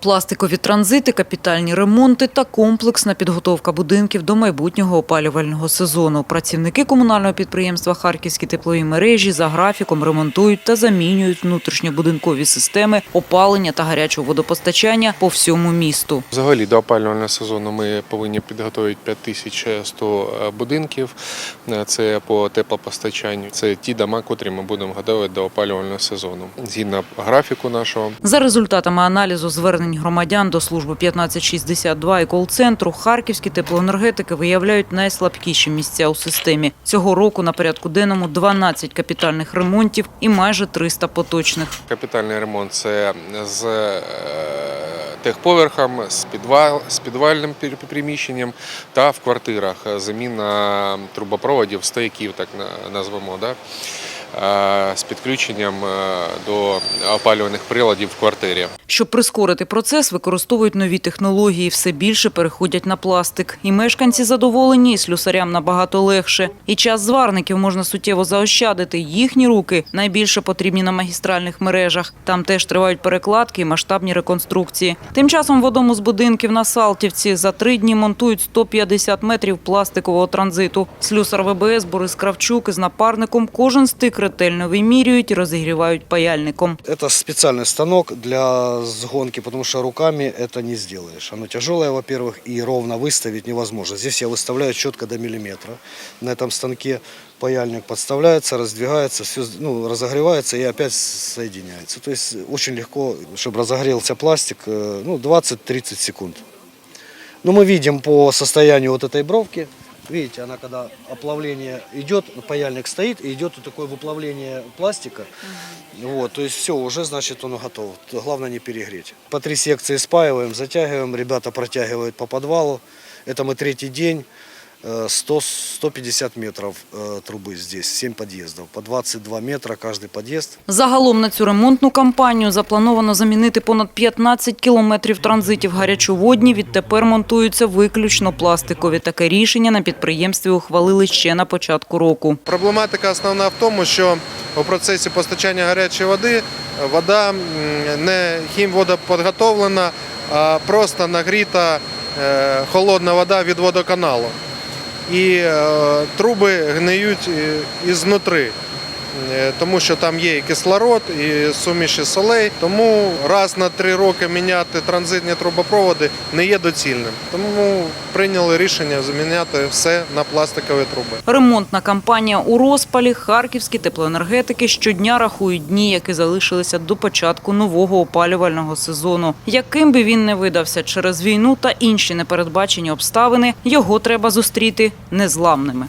Пластикові транзити, капітальні ремонти та комплексна підготовка будинків до майбутнього опалювального сезону. Працівники комунального підприємства Харківські теплові мережі за графіком ремонтують та замінюють внутрішньобудинкові системи опалення та гарячого водопостачання по всьому місту. Взагалі до опалювального сезону ми повинні підготувати 5100 будинків. Е, Це по теплопостачанню. Це ті дома, котрі ми будемо готувати до опалювального сезону. Згідно графіку нашого, За результатами аналізу звернень громадян до служби 1562 і кол-центру, харківські теплоенергетики виявляють найслабкіші місця у системі. Цього року на порядку денному 12 капітальних ремонтів і майже 300 поточних. капітальний ремонт це з е, техповерхом, з, підвал, з підвальним приміщенням та в квартирах заміна трубопроводів, стояків, так на- назвемо, да? Е, з підключенням е, до опалювальних приладів в квартирі. Щоб прискорити процес, використовують нові технології, все більше переходять на пластик. І мешканці задоволені, і слюсарям набагато легше. І час зварників можна суттєво заощадити. Їхні руки найбільше потрібні на магістральних мережах. Там теж тривають перекладки і масштабні реконструкції. Тим часом в одному з будинків на Салтівці за три дні монтують 150 метрів пластикового транзиту. Слюсар ВБС Борис Кравчук із напарником кожен стик ретельно вимірюють і розігрівають паяльником. Это специальный станок для сгонки, потому что руками это не сделаешь. Оно тяжелое, во-первых, и ровно выставить невозможно. Здесь я выставляю четко до миллиметра. На этом станке паяльник подставляется, раздвигается, все ну, разогревается и опять соединяется. То есть очень легко, чтобы разогрелся пластик, э, ну, 20-30 секунд. Но мы видим по состоянию вот этой бровки, видите, она когда оплавление идет, паяльник стоит, и идет вот такое выплавление пластика. Вот, то есть все, уже значит он готов. Главное не перегреть. По три секции спаиваем, затягиваем, ребята протягивают по подвалу. Это мы третий день. Э, 100, 150 метров э, трубы здесь, 7 подъездов. По 22 метра каждый подъезд. Загалом на цю ремонтну кампанію заплановано замінити понад 15 кілометрів транзитів гарячоводні. Відтепер монтуються виключно пластикові. Таке рішення на підприємстві ухвалили ще на початку року. Проблематика основна в тому, що у процесі постачання гарячої води вода м, не хімводоподготовлена, а просто нагріта е, холодна вода від водоканалу. І е, труби гниють е, ізнутри. Е, Тому що там є і кислород, і суміші солей. Тому раз на три роки міняти транзитні трубопроводи не є доцільним. Тому прийняли рішення заміняти все на пластикові труби. Ремонтна кампанія у розпалі. Харківські теплоенергетики щодня рахують дні, які залишилися до початку нового опалювального сезону. Яким би він не видався через війну та інші непередбачені обставини, його треба зустріти незламними.